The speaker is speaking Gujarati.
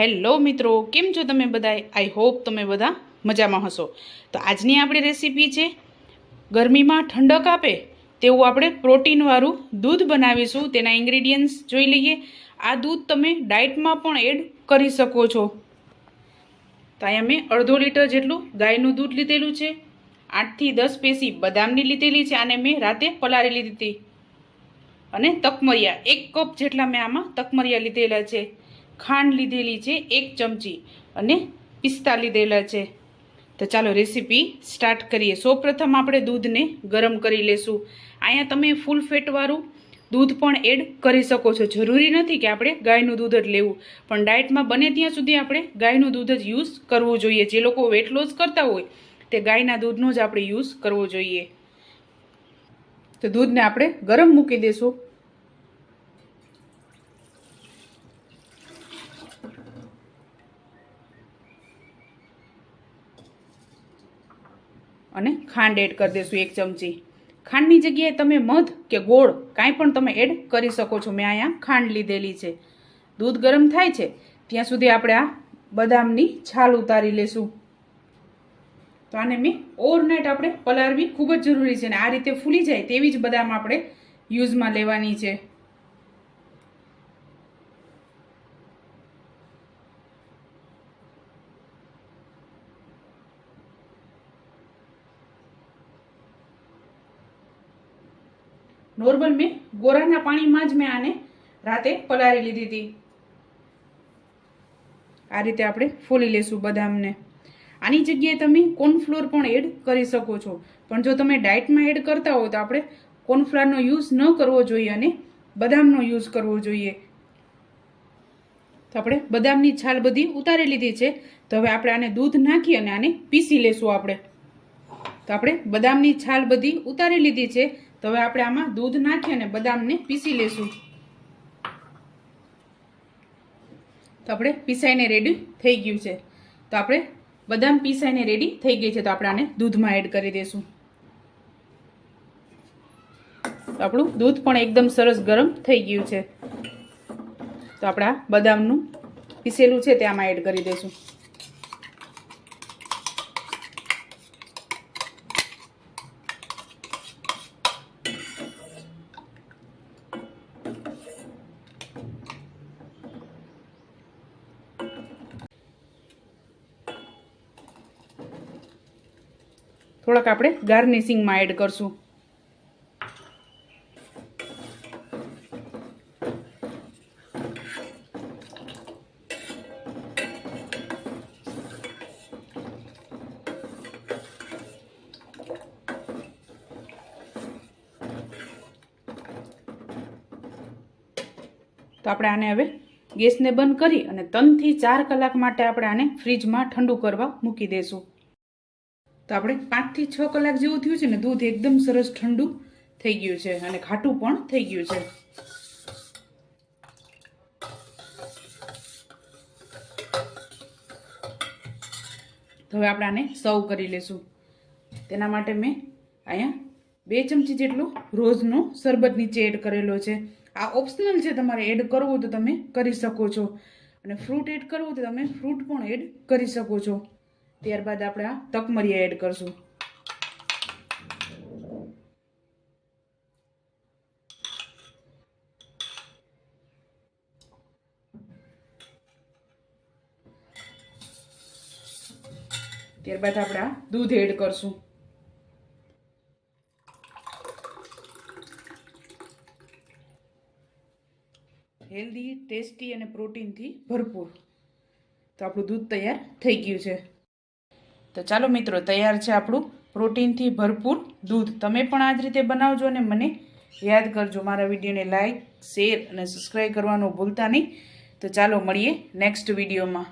હેલો મિત્રો, કેમ છો તમે બધા આઈ હોપ તમે બધા મજામાં હશો. તો આજની આપણી રેસીપી છે, ગરમીમાં ઠંડક આપે તેવું આપણે પ્રોટીનવાળું દૂધ બનાવીશું. તેના ઇન્ગ્રીડિયન્ટ્સ જોઈ લઈએ. આ દૂધ તમે ડાયટમાં પણ એડ કરી શકો છો. તો અહીંયા મેં અડધો લીટર જેટલું ગાયનું દૂધ લીધેલું છે. આઠથી દસ પેસી બદામની લીધેલી છે. અને મેં રાતે પલાળી લીધી હતી. અને તકમરિયા, એક કપ જેટલા મેં આમાં તકમરિયા લીધેલા છે. ખાંડ લીધેલી છે એક ચમચી અને પિસ્તા લીધેલા છે. તો ચાલો રેસીપી સ્ટાર્ટ કરીએ. સૌપ્રથમ આપણે દૂધને ગરમ કરી લેશું. અહીંયા તમે ફૂલ ફેટવાળું દૂધ પણ એડ કરી શકો છો. જરૂરી નથી કે આપણે ગાયનું દૂધ જ લેવું. પણ ડાયટમાં બને ત્યાં સુધી આપણે ગાયનું દૂધ જ યુઝ કરવું જોઈએ. જે લોકો વેટ લોસ કરતા હોય, તે ગાયના દૂધનો જ આપણે યુઝ કરવો જોઈએ. તો દૂધને આપણે ગરમ મૂકી દઈશું અને ખાંડ એડ કરી દઈશું એક ચમચી. ખાંડની જગ્યાએ તમે મધ કે ગોળ કાંઈ પણ તમે એડ કરી શકો છો. મેં અહીંયા ખાંડ લીધેલી છે. દૂધ ગરમ થાય છે, ત્યાં સુધી આપણે આ બદામની છાલ ઉતારી લેશું. તો આને મેં ઓવરનાઇટ આપણે પલાળવી ખૂબ જ જરૂરી છે અને આ રીતે ફૂલી જાય તેવી જ બદામ આપણે યુઝમાં લેવાની છે. નોર્મલ મેં ગોરાના પાણીમાં જ મેં આને રાતે પલાળી લીધી હતી. આ રીતે આપણે ફોલી લેશું બદામને. આની જગ્યાએ તમે કોર્નફ્લોર પણ એડ કરી શકો છો. પણ જો તમે ડાયટમાં એડ કરતા હો તો આપણે કોર્નફ્લોરનો યુઝ ન કરવો જોઈએ અને બદામનો યુઝ કરવો જોઈએ. તો આપણે બદામની છાલ બધી ઉતારી લીધી છે. તો હવે આપણે આને દૂધ નાખી અને આને પીસી લેશું આપણે. તો આપણે બદામની છાલ બધી ઉતારી લીધી છે. તો હવે આપણે આમાં દૂધ નાખી અને બદામને પીસી લેશું. તો આપણે પીસાઈને રેડી થઈ ગયું છે. તો આપણે બદામ પીસાઈને રેડી થઈ ગઈ છે. તો આપણે આને દૂધમાં એડ કરી દઈશું તો આપણું દૂધ પણ એકદમ સરસ ગરમ થઈ ગયું છે. તો આપણા બદામનું પીસેલું છે તે આમાં એડ કરી દઈશું થોડાક આપણે ગાર્નિશિંગમાં એડ કરશું. તો આપણે આને હવે ગેસને બંધ કરી અને ત્રણથી ચાર કલાક માટે આપણે આને ફ્રીજમાં ઠંડુ કરવા મૂકી દઈશું તો આપણે પાંચથી છ કલાક જેવું થયું છે ને, દૂધ એકદમ સરસ ઠંડુ થઈ ગયું છે અને ખાટું પણ થઈ ગયું છે. તો હવે આપણે આને સર્વ કરી લેશું. તેના માટે મેં અહીંયા બે ચમચી જેટલો રોઝનો શરબત નીચે એડ કરેલો છે. આ ઓપ્શનલ છે, તમારે એડ કરવું તો તમે કરી શકો છો. અને ફ્રૂટ એડ કરવું તો તમે ફ્રૂટ પણ એડ કરી શકો છો. ત્યારબાદ આપણે આ તકમરિયા એડ કરશું. ત્યારબાદ આપણે આ દૂધ એડ કરશું. હેલ્ધી ટેસ્ટી અને પ્રોટીનથી ભરપૂર. તો આપણું દૂધ તૈયાર થઈ ગયું છે. તો ચાલો મિત્રો, તૈયાર છે આપણું પ્રોટીનથી ભરપૂર દૂધ. તમે પણ આ જ રીતે બનાવજો અને મને યાદ કરજો. મારા વિડીયોને લાઇક શેર અને સબસ્ક્રાઈબ કરવાનું ભૂલતા નહીં. તો ચાલો મળીએ નેક્સ્ટ વિડીયોમાં.